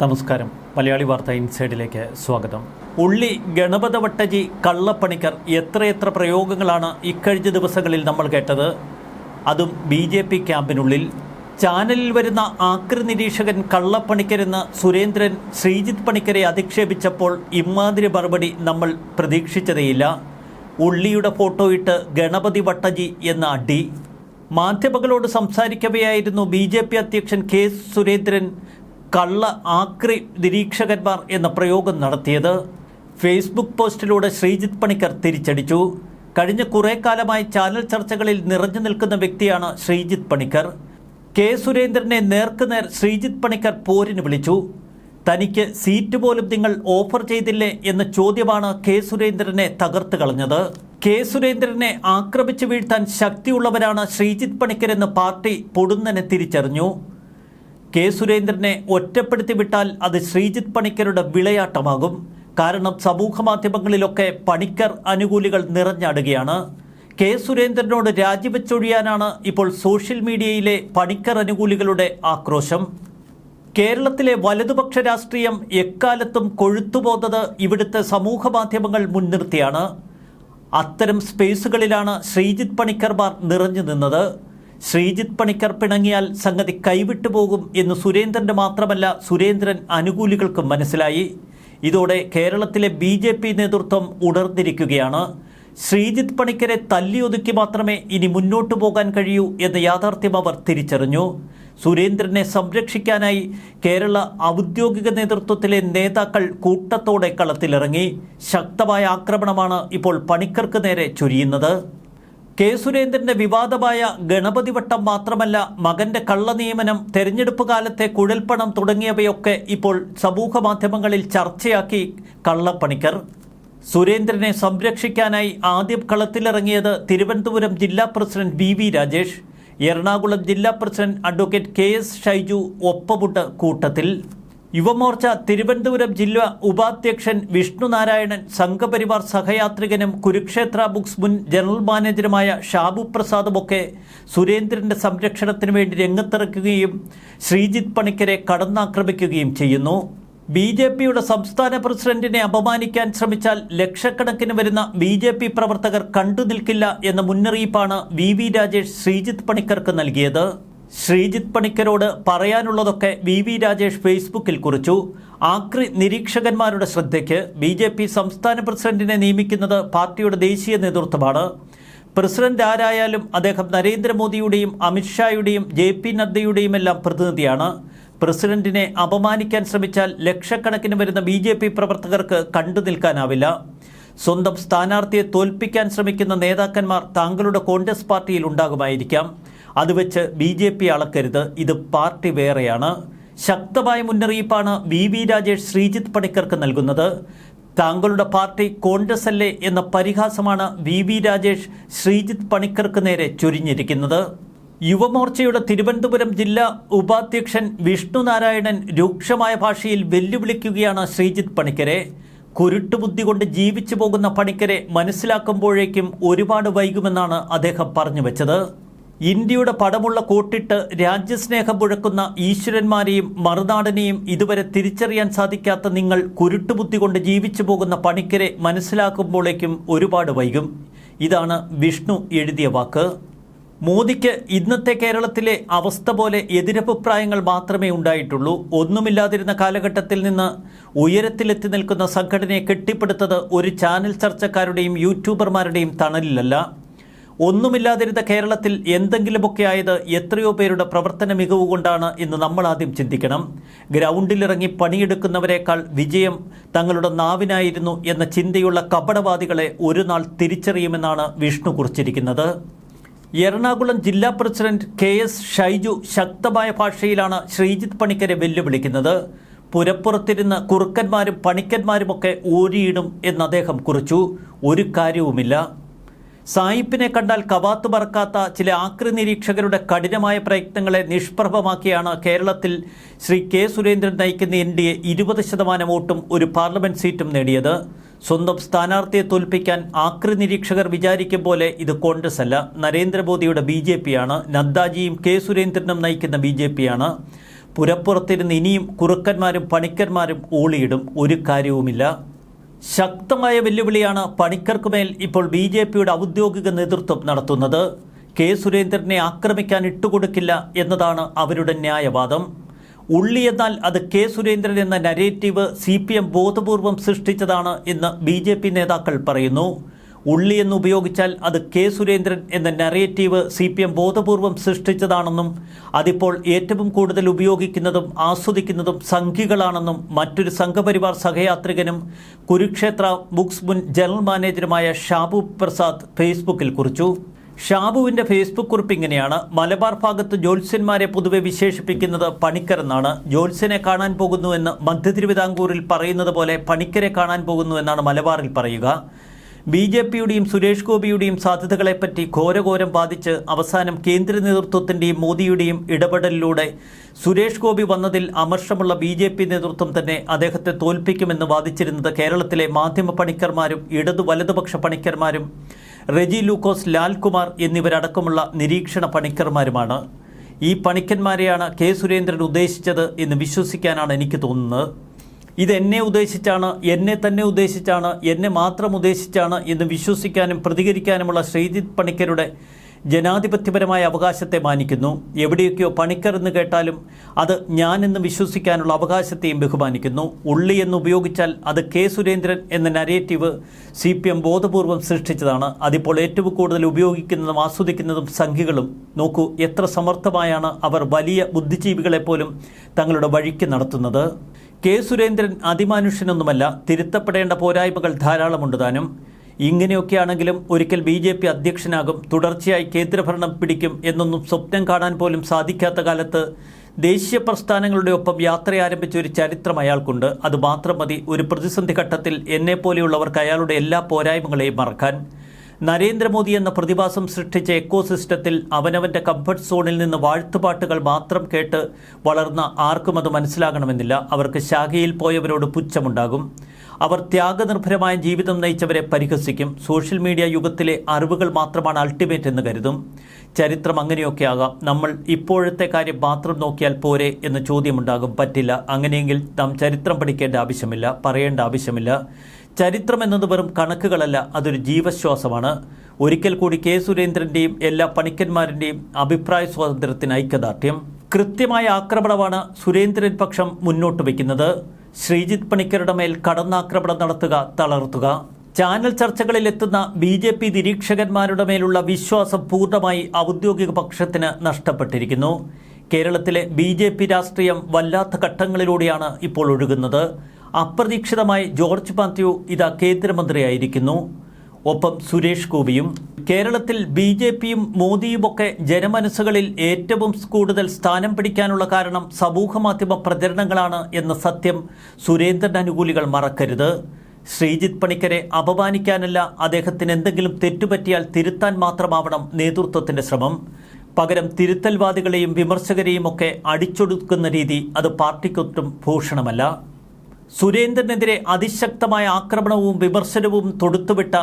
നമസ്കാരം. മലയാളി വാർത്ത ഇൻസൈഡിലേക്ക് സ്വാഗതം. ഉള്ളി ഗണപത വട്ടജി കള്ളപ്പണിക്കർ എത്രയെത്ര പ്രയോഗങ്ങളാണ് ഇക്കഴിഞ്ഞ ദിവസങ്ങളിൽ നമ്മൾ കേട്ടത്? അതും ബി ജെ പി ക്യാമ്പിനുള്ളിൽ. ചാനലിൽ വരുന്ന ആക്രി നിരീക്ഷകൻ കള്ളപ്പണിക്കരെന്ന് സുരേന്ദ്രൻ ശ്രീജിത്ത് പണിക്കരെ അധിക്ഷേപിച്ചപ്പോൾ ഇമ്മാതിരി മറുപടി നമ്മൾ പ്രതീക്ഷിച്ചതേയില്ല. ഉള്ളിയുടെ ഫോട്ടോയിട്ട് ഗണപതി വട്ടജി എന്ന അടി. മാധ്യമങ്ങളോട് സംസാരിക്കവെയായിരുന്നു ബി ജെ പി അധ്യക്ഷൻ കെ സുരേന്ദ്രൻ. കള്ള ആക്രി നിരീക്ഷകന്മാർ എന്ന പ്രയോഗം നടത്തിയത് ഫേസ്ബുക്ക് പോസ്റ്റിലൂടെ ശ്രീജിത്ത് പണിക്കർ തിരിച്ചടിച്ചു. കഴിഞ്ഞ കുറേ കാലമായി ചാനൽ ചർച്ചകളിൽ നിറഞ്ഞു നിൽക്കുന്ന വ്യക്തിയാണ് ശ്രീജിത്ത് പണിക്കർ. കെ സുരേന്ദ്രനെ നേർക്കുനേർ ശ്രീജിത്ത് പണിക്കർ പോരിന് വിളിച്ചു. തനിക്ക് സീറ്റ് പോലും നിങ്ങൾ ഓഫർ ചെയ്തില്ലേ എന്ന ചോദ്യമാണ് കെ സുരേന്ദ്രനെ തകർത്ത് കളഞ്ഞത്. കെ സുരേന്ദ്രനെ ആക്രമിച്ചു വീഴ്ത്താൻ ശക്തിയുള്ളവരാണ് ശ്രീജിത്ത് പണിക്കരെന്ന് പാർട്ടി പൊടുന്നനെ തിരിച്ചറിഞ്ഞു. കെ സുരേന്ദ്രനെ ഒറ്റപ്പെടുത്തി വിട്ടാൽ അത് ശ്രീജിത്ത് പണിക്കരുടെ വിളയാട്ടമാകും. കാരണം സമൂഹ മാധ്യമങ്ങളിലൊക്കെ പണിക്കർ അനുകൂലികൾ നിറഞ്ഞാടുകയാണ്. കെ സുരേന്ദ്രനോട് രാജിവെച്ചൊഴിയാനാണ് ഇപ്പോൾ സോഷ്യൽ മീഡിയയിലെ പണിക്കർ അനുകൂലികളുടെ ആക്രോശം. കേരളത്തിലെ വലതുപക്ഷ രാഷ്ട്രീയം എക്കാലത്തും കൊഴുത്തുപോകുന്നത് ഇവിടുത്തെ സമൂഹ മാധ്യമങ്ങൾ മുൻനിർത്തിയാണ്. അത്തരം സ്പേസുകളിലാണ് ശ്രീജിത്ത് പണിക്കർമാർ നിറഞ്ഞു നിന്നത്. ശ്രീജിത്ത് പണിക്കർ പിണങ്ങിയാൽ സംഗതി കൈവിട്ടു പോകും എന്ന് സുരേന്ദ്രന്റെ മാത്രമല്ല സുരേന്ദ്രൻ അനുകൂലികൾക്കും മനസ്സിലായി. ഇതോടെ കേരളത്തിലെ ബി ജെ പി നേതൃത്വം ഉണർന്നിരിക്കുകയാണ്. ശ്രീജിത്ത് പണിക്കരെ തല്ലിയൊതുക്കി മാത്രമേ ഇനി മുന്നോട്ടു പോകാൻ കഴിയൂ എന്ന യാഥാർത്ഥ്യം അവർ തിരിച്ചറിഞ്ഞു. സുരേന്ദ്രനെ സംരക്ഷിക്കാനായി കേരള ഔദ്യോഗിക നേതൃത്വത്തിലെ നേതാക്കൾ കൂട്ടത്തോടെ കളത്തിലിറങ്ങി. ശക്തമായ ആക്രമണമാണ് ഇപ്പോൾ പണിക്കർക്ക് നേരെ ചൊരിയുന്നത്. കെ സുരേന്ദ്രന്റെ വിവാദമായ ഗണപതി വട്ടം മാത്രമല്ല മകന്റെ കള്ളനിയമനം തെരഞ്ഞെടുപ്പ് കാലത്തെ കുഴൽപ്പണം തുടങ്ങിയവയൊക്കെ ഇപ്പോൾ സമൂഹ മാധ്യമങ്ങളിൽ ചർച്ചയാക്കി കള്ളപ്പണിക്കർ. സുരേന്ദ്രനെ സംരക്ഷിക്കാനായി ആദ്യം കളത്തിലിറങ്ങിയത് തിരുവനന്തപുരം ജില്ലാ president V V Rajesh Ernakulam ജില്ലാ president advocate K S Shaiju ഒപ്പമുട്ട് കൂട്ടത്തിൽ. യുവമോർച്ച തിരുവനന്തപുരം ജില്ലാ ഉപാധ്യക്ഷൻ വിഷ്ണുനാരായണൻ സംഘപരിവാർ സഹയാത്രികനും കുരുക്ഷേത്ര ബുക്സ് മുൻ ജനറൽ മാനേജറുമായ ഷാബു പ്രസാദുമൊക്കെ സുരേന്ദ്രന്റെ സംരക്ഷണത്തിനു വേണ്ടി രംഗത്തിറക്കുകയും ശ്രീജിത്ത് പണിക്കരെ കടന്നാക്രമിക്കുകയും ചെയ്യുന്നു. ബി ജെ പിയുടെ സംസ്ഥാന പ്രസിഡന്റിനെ അപമാനിക്കാൻ ശ്രമിച്ചാൽ ലക്ഷക്കണക്കിന് വരുന്ന ബി ജെ പി പ്രവർത്തകർ കണ്ടു നിൽക്കില്ല എന്ന മുന്നറിയിപ്പാണ് വി വി രാജേഷ് ശ്രീജിത്ത് പണിക്കർക്ക് നൽകിയത്. ശ്രീജിത്ത് പണിക്കരോട് പറയാനുള്ളതൊക്കെ വി വി രാജേഷ് ഫേസ്ബുക്കിൽ കുറിച്ചു. ആക്രി നിരീക്ഷകന്മാരുടെ ശ്രദ്ധയ്ക്ക് ബി ജെ പി സംസ്ഥാന പ്രസിഡന്റിനെ നിയമിക്കുന്നത് പാർട്ടിയുടെ ദേശീയ നേതൃത്വമാണ്. പ്രസിഡന്റ് ആരായാലും അദ്ദേഹം നരേന്ദ്രമോദിയുടെയും അമിത്ഷായുടെയും ജെ പി നദ്ദയുടെയും എല്ലാം പ്രതിനിധിയാണ്. പ്രസിഡന്റിനെ അപമാനിക്കാൻ ശ്രമിച്ചാൽ ലക്ഷക്കണക്കിന് വരുന്ന ബി ജെ പി പ്രവർത്തകർക്ക് കണ്ടു നിൽക്കാനാവില്ല. സ്വന്തം സ്ഥാനാർത്ഥിയെ തോൽപ്പിക്കാൻ ശ്രമിക്കുന്ന നേതാക്കന്മാർ താങ്കളുടെ കോൺഗ്രസ് പാർട്ടിയിൽ ഉണ്ടാകുമായിരിക്കാം. അത് വെച്ച് ബി ജെ പി അളക്കരുത്. ഇത് പാർട്ടി വേറെയാണ്. ശക്തമായ മുന്നറിയിപ്പാണ് വി വി രാജേഷ് ശ്രീജിത്ത് പണിക്കർക്ക് നൽകുന്നത്. താങ്കളുടെ പാർട്ടി കോൺഗ്രസ് അല്ലേ എന്ന പരിഹാസമാണ് വി വി രാജേഷ് ശ്രീജിത്ത് പണിക്കർക്ക് നേരെ ചൊരിഞ്ഞിരിക്കുന്നത്. യുവമോർച്ചയുടെ തിരുവനന്തപുരം ജില്ലാ ഉപാധ്യക്ഷൻ വിഷ്ണുനാരായണൻ രൂക്ഷമായ ഭാഷയിൽ വെല്ലുവിളിക്കുകയാണ് ശ്രീജിത്ത് പണിക്കരെ. കുരുട്ടുബുദ്ധി കൊണ്ട് ജീവിച്ചു പോകുന്ന പണിക്കരെ മനസ്സിലാക്കുമ്പോഴേക്കും ഒരുപാട് വൈകുമെന്നാണ് അദ്ദേഹം പറഞ്ഞു വെച്ചത്. ഇന്ത്യയുടെ പടമുള്ള കോട്ടിട്ട് രാജ്യസ്നേഹം മുഴക്കുന്ന ഈശ്വരന്മാരെയും മറുനാടനെയും ഇതുവരെ തിരിച്ചറിയാൻ സാധിക്കാത്ത നിങ്ങൾ കുരുട്ടുബുദ്ധി കൊണ്ട് ജീവിച്ചു പോകുന്ന പണിക്കരെ മനസ്സിലാക്കുമ്പോഴേക്കും ഒരുപാട് വൈകും. ഇതാണ് വിഷ്ണു എഴുതിയ വാക്ക്. മോദിക്ക് ഇന്നത്തെ കേരളത്തിലെ അവസ്ഥ പോലെ എതിരഭിപ്രായങ്ങൾ മാത്രമേ ഉണ്ടായിട്ടുള്ളൂ. ഒന്നുമില്ലാതിരുന്ന കാലഘട്ടത്തിൽ നിന്ന് ഉയരത്തിലെത്തി നിൽക്കുന്ന സംഘടനയെ കെട്ടിപ്പടുത്തത് ഒരു ചാനൽ ചർച്ചക്കാരുടെയും യൂട്യൂബർമാരുടെയും തണലിലല്ല. ഒന്നുമില്ലാതിരുന്ന കേരളത്തിൽ എന്തെങ്കിലുമൊക്കെ ആയത് എത്രയോ പേരുടെ പ്രവർത്തന മികവ് കൊണ്ടാണ് എന്ന് നമ്മൾ ആദ്യം ചിന്തിക്കണം. ഗ്രൗണ്ടിലിറങ്ങി പണിയെടുക്കുന്നവരെക്കാൾ വിജയം തങ്ങളുടെ നാവിനായിരുന്നു എന്ന ചിന്തയുള്ള കപടവാദികളെ ഒരു നാൾ തിരിച്ചറിയുമെന്നാണ് വിഷ്ണു കുറിച്ചിരിക്കുന്നത്. എറണാകുളം ജില്ലാ പ്രസിഡന്റ് കെ എസ് ഷൈജു ശക്തമായ ഭാഷയിലാണ് ശ്രീജിത്ത് പണിക്കരെ വെല്ലുവിളിക്കുന്നത്. പുരപ്പുറത്തിരുന്ന് കുറുക്കന്മാരും പണിക്കന്മാരുമൊക്കെ ഊരിയിടും എന്ന് അദ്ദേഹം കുറിച്ചു. ഒരു കാര്യവുമില്ല. സായിപ്പിനെ കണ്ടാൽ കവാത്തു പറക്കാത്ത ചില ആക്രി നിരീക്ഷകരുടെ കഠിനമായ പ്രയത്നങ്ങളെ നിഷ്പ്രഭമാക്കിയാണ് കേരളത്തിൽ ശ്രീ കെ സുരേന്ദ്രൻ നയിക്കുന്ന എൻ ഡി എ ഇരുപത് ശതമാനം വോട്ടും ഒരു പാർലമെന്റ് സീറ്റും നേടിയത്. സ്വന്തം സ്ഥാനാർത്ഥിയെ തോൽപ്പിക്കാൻ ആക്രി നിരീക്ഷകർ വിചാരിക്കും പോലെ ഇത് കോൺഗ്രസ് അല്ല. നരേന്ദ്രമോദിയുടെ ബി ജെ പിയാണ്. നദ്ദാജിയും കെ സുരേന്ദ്രനും നയിക്കുന്ന ബി ജെ പിയാണ്. പുരപ്പുറത്തിരുന്ന് ഇനിയും കുറുക്കന്മാരും പണിക്കന്മാരും ഊളിയിടും. ഒരു കാര്യവുമില്ല. ശക്തമായ വെല്ലുവിളിയാണ് പണിക്കർക്കുമേൽ ഇപ്പോൾ ബി ജെ പിയുടെ ഔദ്യോഗിക നേതൃത്വം നടത്തുന്നത്. കെ സുരേന്ദ്രനെ ആക്രമിക്കാൻ ഇട്ടുകൊടുക്കില്ല എന്നതാണ് അവരുടെ ന്യായവാദം. ഉള്ളി എന്നാൽ അത് കെ സുരേന്ദ്രൻ എന്ന നരേറ്റീവ് സി പി എം ബോധപൂർവം സൃഷ്ടിച്ചതാണ് എന്ന് ബി നേതാക്കൾ പറയുന്നു. ഉള്ളി എന്ന് ഉപയോഗിച്ചാൽ അത് കെ സുരേന്ദ്രൻ എന്ന നറേറ്റീവ് സി പി എം ബോധപൂർവം സൃഷ്ടിച്ചതാണെന്നും അതിപ്പോൾ ഏറ്റവും കൂടുതൽ ഉപയോഗിക്കുന്നതും ആസ്വദിക്കുന്നതും സംഘികളാണെന്നും മറ്റൊരു സംഘപരിവാർ സഹയാത്രികനും കുരുക്ഷേത്ര ബുക്സ് മുൻ ജനറൽ മാനേജറുമായ ഷാബു പ്രസാദ് ഫേസ്ബുക്കിൽ കുറിച്ചു. ഷാബുവിന്റെ ഫേസ്ബുക്ക് കുറിപ്പ് ഇങ്ങനെയാണ്. മലബാർ ഭാഗത്ത് ജ്യോത്സ്യന്മാരെ പൊതുവെ വിശേഷിപ്പിക്കുന്നത് പണിക്കർ എന്നാണ് ജ്യോത്സ്യനെ കാണാൻ പോകുന്നുവെന്ന് മധ്യ തിരുവിതാംകൂറിൽ പറയുന്നത് പോലെ പണിക്കരെ കാണാൻ പോകുന്നു എന്നാണ് മലബാറിൽ പറയുക. ബി ജെ പിയുടെയും സുരേഷ് ഗോപിയുടെയും സാധ്യതകളെപ്പറ്റി ഘോരഘോരം ബാധിച്ച് അവസാനം കേന്ദ്ര നേതൃത്വത്തിന്റെയും മോദിയുടെയും ഇടപെടലിലൂടെ സുരേഷ് ഗോപി വന്നതിൽ അമർഷമുള്ള ബി ജെ പി നേതൃത്വം തന്നെ അദ്ദേഹത്തെ തോൽപ്പിക്കുമെന്ന് വാദിച്ചിരുന്നത് കേരളത്തിലെ മാധ്യമ പണിക്കർമാരും ഇടതു വലതുപക്ഷ പണിക്കർമാരും റെജി ലൂക്കോസ് ലാൽകുമാർ എന്നിവരടക്കമുള്ള നിരീക്ഷണ പണിക്കർമാരുമാണ്. ഈ പണിക്കന്മാരെയാണ് കെ സുരേന്ദ്രൻ ഉദ്ദേശിച്ചത് എന്ന് വിശ്വസിക്കാനാണ് എനിക്ക് തോന്നുന്നത്. ഇത് എന്നെ ഉദ്ദേശിച്ചാണ് എന്നെ തന്നെ ഉദ്ദേശിച്ചാണ് എന്നെ മാത്രം ഉദ്ദേശിച്ചാണ് എന്ന് വിശ്വസിക്കാനും പ്രതികരിക്കാനുമുള്ള ശ്രീജിത് പണിക്കരുടെ ജനാധിപത്യപരമായ അവകാശത്തെ മാനിക്കുന്നു. എവിടെയൊക്കെയോ പണിക്കർ എന്ന് കേട്ടാലും അത് ഞാനെന്ന് വിശ്വസിക്കാനുള്ള അവകാശത്തെയും ബഹുമാനിക്കുന്നു. ഉള്ളി എന്ന് ഉപയോഗിച്ചാൽ അത് കെ സുരേന്ദ്രൻ എന്ന നരേറ്റീവ് സി പി എം ബോധപൂർവം സൃഷ്ടിച്ചതാണ്. അതിപ്പോൾ ഏറ്റവും കൂടുതൽ ഉപയോഗിക്കുന്നതും ആസ്വദിക്കുന്നതും സംഖ്യകളും നോക്കൂ എത്ര സമർത്ഥമായാണ് അവർ വലിയ ബുദ്ധിജീവികളെപ്പോലും തങ്ങളുടെ വഴിക്ക് നടത്തുന്നത്. കെ സുരേന്ദ്രൻ അതിമാനുഷ്യനൊന്നുമല്ല തിരുത്തപ്പെടേണ്ട പോരായ്മകൾ ധാരാളമുണ്ട് താനും. ഇങ്ങനെയൊക്കെയാണെങ്കിലും ഒരിക്കൽ ബി ജെ പി അധ്യക്ഷനാകും തുടർച്ചയായി കേന്ദ്രഭരണം പിടിക്കും എന്നൊന്നും സ്വപ്നം കാണാൻ പോലും സാധിക്കാത്ത കാലത്ത് ദേശീയ പ്രസ്ഥാനങ്ങളുടെ ഒപ്പം യാത്ര ആരംഭിച്ച ഒരു ചരിത്രം അയാൾക്കുണ്ട്. അത് മാത്രം മതി ഒരു പ്രതിസന്ധി ഘട്ടത്തിൽ എന്നെപ്പോലെയുള്ളവർക്ക് അയാളുടെ എല്ലാ പോരായ്മകളെയും മറക്കാൻ. നരേന്ദ്രമോദി എന്ന പ്രതിഭാസം സൃഷ്ടിച്ച എക്കോസിസ്റ്റത്തിൽ അവനവന്റെ കംഫർട്ട് സോണിൽ നിന്ന് വാഴ്ത്തുപാട്ടുകൾ മാത്രം കേട്ട് വളർന്ന ആർക്കും അത് മനസ്സിലാകണമെന്നില്ല. അവർക്ക് ശാഖയിൽ പോയവരോട് പുച്ഛമുണ്ടാകും. അവർ ത്യാഗനിർഭരമായ ജീവിതം നയിച്ചവരെ പരിഹസിക്കും. സോഷ്യൽ മീഡിയ യുഗത്തിലെ അറിവുകൾ മാത്രമാണ് അൾട്ടിമേറ്റ് എന്ന് കരുതും. ചരിത്രം അങ്ങനെയൊക്കെ ആകാം. നമ്മൾ ഇപ്പോഴത്തെ കാര്യം മാത്രം നോക്കിയാൽ പോരെ എന്ന ചോദ്യമുണ്ടാകും. പറ്റില്ല. അങ്ങനെയെങ്കിൽ നാം ചരിത്രം പഠിക്കേണ്ട ആവശ്യമില്ല. പറയേണ്ട ആവശ്യമില്ല. ചരിത്രം എന്നത് വെറും കണക്കുകളല്ല അതൊരു ജീവശ്വാസമാണ്. ഒരിക്കൽ കൂടി കെ സുരേന്ദ്രന്റെയും എല്ലാ പണിക്കന്മാരുടെയും അഭിപ്രായ സ്വാതന്ത്ര്യത്തിന് ഐക്യദാർഢ്യം. കൃത്യമായ ആക്രമണമാണ് സുരേന്ദ്രൻ പക്ഷം മുന്നോട്ട് വയ്ക്കുന്നത്. ശ്രീജിത്ത് പണിക്കരുടെ മേൽ കടന്നാക്രമണം നടത്തുക തളർത്തുക. ചാനൽ ചർച്ചകളിൽ എത്തുന്ന ബി ജെ പി നിരീക്ഷകന്മാരുടെ മേലുള്ള വിശ്വാസം പൂർണമായി ഔദ്യോഗിക പക്ഷത്തിന് നഷ്ടപ്പെട്ടിരിക്കുന്നു. കേരളത്തിലെ ബി ജെ പി രാഷ്ട്രീയം വല്ലാത്ത ഘട്ടങ്ങളിലൂടെയാണ് ഇപ്പോൾ ഒഴുകുന്നത്. അപ്രതീക്ഷിതമായി ജോർജ് മാത്യു ഇതാ കേന്ദ്രമന്ത്രിയായിരിക്കുന്നു. ഒപ്പം സുരേഷ് ഗോപിയും കേരളത്തിൽ ബി ജെ പിയും മോദിയുമൊക്കെ ജനമനസ്സുകളിൽ ഏറ്റവും കൂടുതൽ സ്ഥാനം പിടിക്കാനുള്ള കാരണം സമൂഹമാധ്യമ പ്രചരണങ്ങളാണ് എന്ന സത്യം സുരേന്ദ്രൻ അനുകൂലികൾ മറക്കരുത്. ശ്രീജിത്ത് പണിക്കരെ അപമാനിക്കാനല്ല അദ്ദേഹത്തിന് എന്തെങ്കിലും തെറ്റുപറ്റിയാൽ തിരുത്താൻ മാത്രമാവണം നേതൃത്വത്തിന്റെ ശ്രമം. പകരം തിരുത്തൽവാദികളെയും വിമർശകരെയും ഒക്കെ അടിച്ചൊടുക്കുന്ന രീതി അത് പാർട്ടിക്കൊട്ടും ഭൂഷണമല്ല. സുരേന്ദ്രനെതിരെ അതിശക്തമായ ആക്രമണവും വിമർശനവും തൊടുത്തുവിട്ട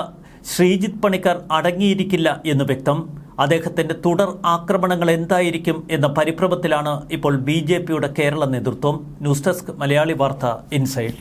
ശ്രീജിത് പണിക്കർ അടങ്ങിയിരിക്കില്ല എന്ന് വ്യക്തം. അദ്ദേഹത്തിന്റെ തുടർ ആക്രമണങ്ങൾ എന്തായിരിക്കും എന്ന പരിഭ്രമത്തിലാണ് ഇപ്പോൾ ബി ജെ പിയുടെ കേരള നേതൃത്വം. ന്യൂസ് ഡെസ്ക് മലയാളി വാർത്ത ഇൻസൈഡ്.